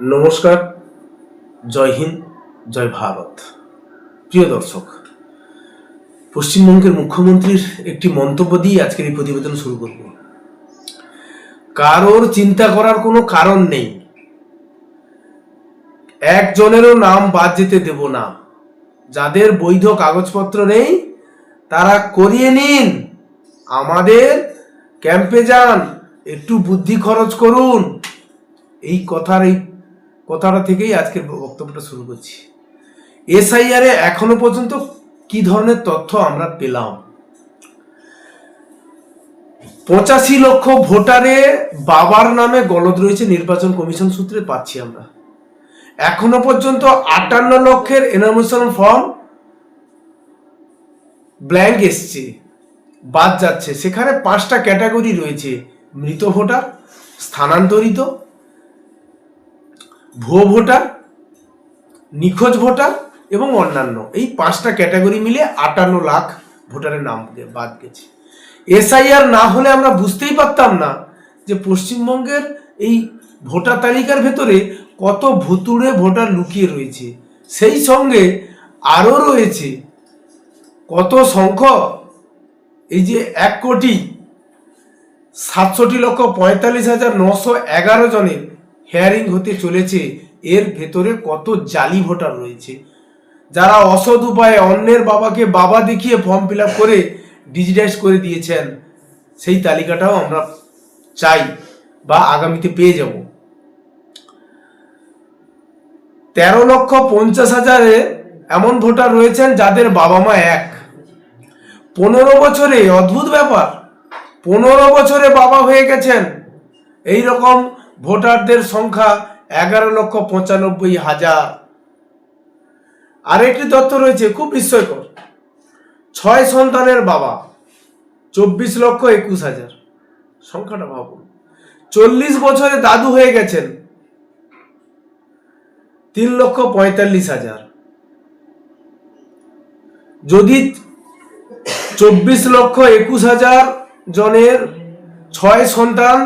নমস্কার, জয় হিন্দ, জয় ভারত। প্রিয় দর্শক, পশ্চিমবঙ্গের মুখ্যমন্ত্রীর একটি মন্তব্য দিয়ে আজকের এই প্রতিবেদন শুরু করব। কারোর চিন্তা করার কোনো কারণ নেই। একজনেরও নাম বাদ যেতে দেব না। যাদের বৈধ কাগজপত্র নেই, তারা করিয়ে নিন। আমাদের ক্যাম্পে যান, একটু বুদ্ধি খরচ করুন। এই কথার এই কথাটা থেকেই আজকের বক্তব্যটা শুরু করছি। এসআইআর এখনও পর্যন্ত কি ধরনের তথ্য আমরা পেলাম? পঁচাশি লক্ষ ভোটারে বাবার নামে গলদ রয়েছে নির্বাচন কমিশন সূত্রে পাচ্ছি আমরা। এখনও পর্যন্ত আটান্ন লক্ষের এনামিশন ফর্ম ব্ল্যাঙ্ক এসছে, বাদ যাচ্ছে। সেখানে পাঁচটা ক্যাটাগরি রয়েছে, মৃত ভোটার, স্থানান্তরিত ভুয়ো ভোটার, নিখোঁজ ভোটার এবং অন্যান্য। এই পাঁচটা ক্যাটাগরি মিলে আটান্ন লাখ ভোটারের নাম বাদ গেছে। এসআইআর না হলে আমরা বুঝতেই পারতাম না যে পশ্চিমবঙ্গের এই ভোটার তালিকার ভেতরে কত ভুতুড়ে ভোটার লুকিয়ে রয়েছে। সেই সঙ্গে আরও রয়েছে কত সংখ্যক, এই যে এক কোটি সাতষট্টি লক্ষ পঁয়তাল্লিশ হাজার নশো এগারো জনের হেয়ারিং হতে চলেছে, এর ভেতরে কত জালি ভোটার রয়েছে। যারা অসৎ উপায়ে অন্যের বাবাকে বাবা দেখিয়ে ফর্ম ফিল করে ডিজিটাইজ করে দিয়েছেন, সেই তালিকাটাও আমরা চাই বা আগামীতে পেয়ে যাব। তেরো লক্ষ পঞ্চাশ হাজারে এমন ভোটার রয়েছেন যাদের বাবা মা এক। পনেরো বছরে, অদ্ভুত ব্যাপার, পনেরো বছরে বাবা হয়ে গেছেন। এই রকম ভোটারদের সংখ্যা এগারো লক্ষ পঁচানব্বই হাজার। আরেকটি তথ্য রয়েছে, খুব বিস্ময়কর। ছয় সন্তানের বাবা, চব্বিশ লক্ষ একুশ হাজার। সংখ্যাটা ভাবুন। চল্লিশ বছরে দাদু হয়ে গেছেন, তিন লক্ষ পঁয়তাল্লিশ হাজার। যদি চব্বিশ লক্ষ একুশ হাজার জনের ছয় সন্তান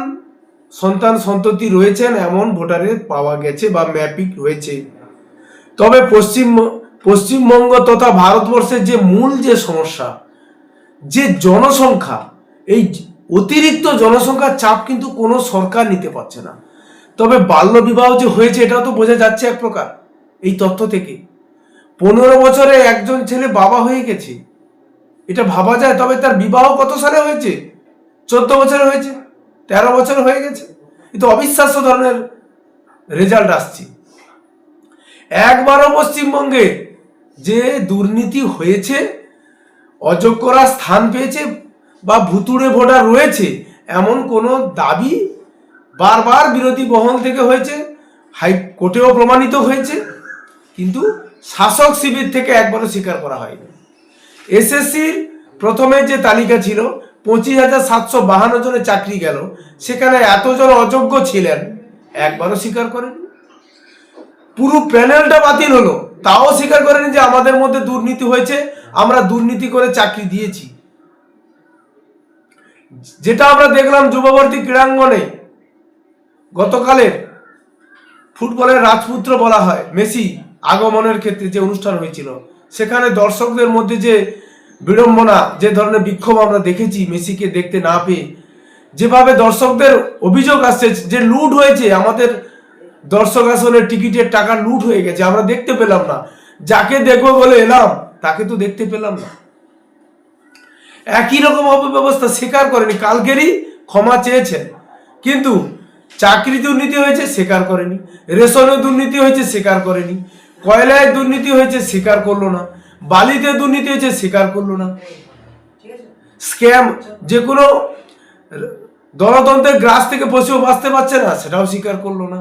সন্তান সন্ততি রয়েছেন, এমন ভোটারের পাওয়া গেছে বা ম্যাপিং রয়েছে। তবে পশ্চিম, পশ্চিমবঙ্গ তথা ভারতবর্ষের যে মূল যে সমস্যা, যে জনসংখ্যা, এই অতিরিক্ত জনসংখ্যার চাপ কিন্তু কোনো সরকার নিতে পারছে না। তবে বাল্য বিবাহ যে হয়েছে, এটাও তো বোঝা যাচ্ছে এক প্রকার এই তথ্য থেকে। পনেরো বছরে একজন ছেলে বাবা হয়ে গেছে, এটা ভাবা যায়, তবে তার বিবাহ কত সালে হয়েছে? চোদ্দ বছরে হয়েছে। তেরো বছর হয়ে গেছে। কিন্তু অবিশ্বাস্য ধরনের রেজাল্ট আসছে। একবারও পশ্চিমবঙ্গে যে দুর্নীতি হয়েছে, অযোগ্যরা স্থান পেয়েছে বা ভুতুড়ে ভোটার রয়েছে, এমন কোনো দাবি বারবার বিরোধী বহন থেকে হয়েছে, হাইকোর্টেও প্রমাণিত হয়েছে, কিন্তু শাসক শিবির থেকে একবারও স্বীকার করা হয়নি। এসএসসির প্রথমে যে তালিকা ছিল পঁচিশ হাজার সাতশো বাহান্ন জনের চাকরি গেল। সেখানে এতজন অযোগ্য ছিলেন, একবারও স্বীকার করেন পুরো প্যানেলটা বাতিল হলো। তাও স্বীকার করেন যে আমাদের মধ্যে দুর্নীতি হয়েছে, আমরা দুর্নীতি করে চাকরি দিয়েছি। যেটা আমরা দেখলাম যুববর্তী ক্রীড়াঙ্গনে, গতকালের ফুটবলের রাজপুত্র বলা হয়, মেসি আগমনের ক্ষেত্রে যে অনুষ্ঠান হয়েছিল, সেখানে দর্শকদের মধ্যে যে বিড়ম্বনা, যে ধরনের বিক্ষোভ আমরা দেখেছি মেসিকে দেখতে না পেয়ে, যেভাবে দর্শকদের অভিযোগ আসছে যে লুট হয়েছে, আমাদের দর্শক আসলে টিকিটের টাকা লুট হয়ে গেছে, আমরা দেখতে পেলাম না। যাকে দেখব বলে এলাম, তাকে তো দেখতে পেলাম না। একই রকম অপব্যবস্থা স্বীকার করেনি, কালকেরই ক্ষমা চেয়েছেন। কিন্তু চাকরি দুর্নীতি হয়েছে, স্বীকার করেনি। রেশনে দুর্নীতি হয়েছে, স্বীকার করেনি। কয়লায় দুর্নীতি হয়েছে, স্বীকার করল না। বালিতে দুর্নীতি হয়েছে স্বীকার করল না। স্ক্যাম যে কোনো গণতন্ত্রের গ্রাস থেকে পশুও বাঁচতে পারছে না সেটাও স্বীকার করল না।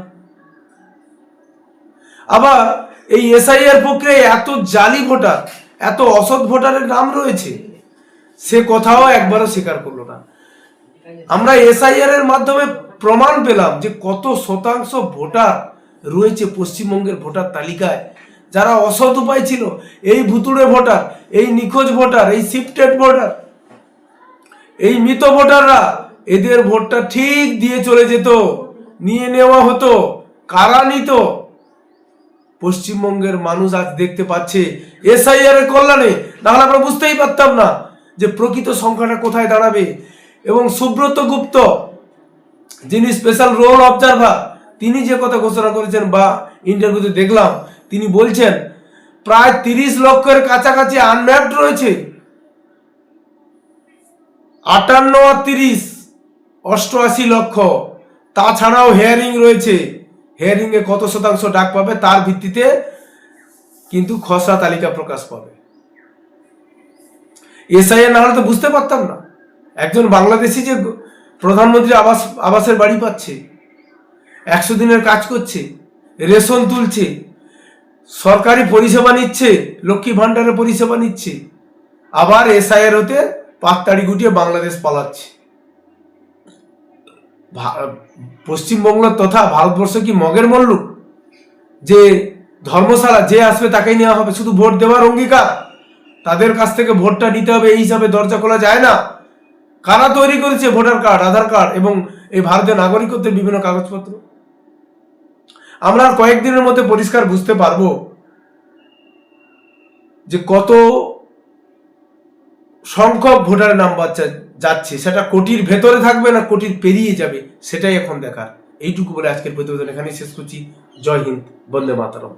আবার এই এসআইআর প্রক্রিয়ায় এত জালি ভোটার এত অসৎ ভোটারের নাম রয়েছে সে কথাও একবারও স্বীকার করল না। আমরা এসআইআর এর মাধ্যমে প্রমাণ পেলাম যে কত শতাংশ ভোটার রয়েছে পশ্চিমবঙ্গের ভোটার তালিকায়। যারা অসৎ উপায় ছিল, এই ভুতুড়ে ভোটার, এই নিখোঁজ ভোটার, এই শিফটেড ভোটার, এই মৃত ভোটাররা এদের ভোটটা ঠিক দিয়ে চলে যেত, নিয়ে নেওয়া হতো, কারা নিত? পশ্চিমবঙ্গের মানুষ আজ দেখতে পাচ্ছে এসআইআর এর কল্যাণে। নাহলে আমরা বুঝতেই পারতাম না যে প্রকৃত সংখ্যাটা কোথায় দাঁড়াবে। এবং সুব্রত গুপ্ত, যিনি স্পেশাল রোল অবজারভার তিনি যে কথা ঘোষণা করেছেন বা ইন্টারভিউতে দেখলাম তিনি বলছেন, প্রায় তিরিশ লক্ষের কাছাকাছি আনম্যাপড রয়েছে। আটান্ন আর তিরিশ, অষ্টআশি লক্ষ। তাছাড়াও হেয়ারিং রয়েছে। হেয়ারিং এ কত শতাংশ ডাক পাবে তার ভিত্তিতে কিন্তু খসড়া তালিকা প্রকাশ পাবে। এসআইএ না হলে তো বুঝতে পারতাম না। একজন বাংলাদেশি যে প্রধানমন্ত্রী আবাস, আবাসের বাড়ি পাচ্ছে, একশো দিনের কাজ করছে, রেশন তুলছে সরকারি পরিষেবা নিচ্ছে, লক্ষ্মী ভাণ্ডারের পরিষেবা নিচ্ছে, আবার এসআইয়ের হতে পাকতাড়ি গুটিয়ে বাংলাদেশ পালাচ্ছে। পশ্চিমবঙ্গ তথা ভারতবর্ষ কি মগের মল্লুক যে ধর্মশালা যে আসবে তাকেই নেওয়া হবে, শুধু ভোট দেওয়ার অঙ্গীকার? তাদের কাছ থেকে ভোটটা নিতে হবে, এই হিসাবে দরজা খোলা যায় না। কারা তৈরি করেছে ভোটার কার্ড, আধার কার্ড এবং এই ভারতীয় নাগরিকত্বের বিভিন্ন কাগজপত্র? আমরা আর কয়েকদিনের মধ্যে পরিষ্কার বুঝতে পারব যে কত সংখ্যক ভোটারের নাম বাচ্চা যাচ্ছে, সেটা কোটির ভেতরে থাকবে না কোটির পেরিয়ে যাবে, সেটাই এখন দেখার। এইটুকু বলে আজকের প্রতিবেদন এখানেই শেষ করছি। জয় হিন্দ, বন্দে মাতারম।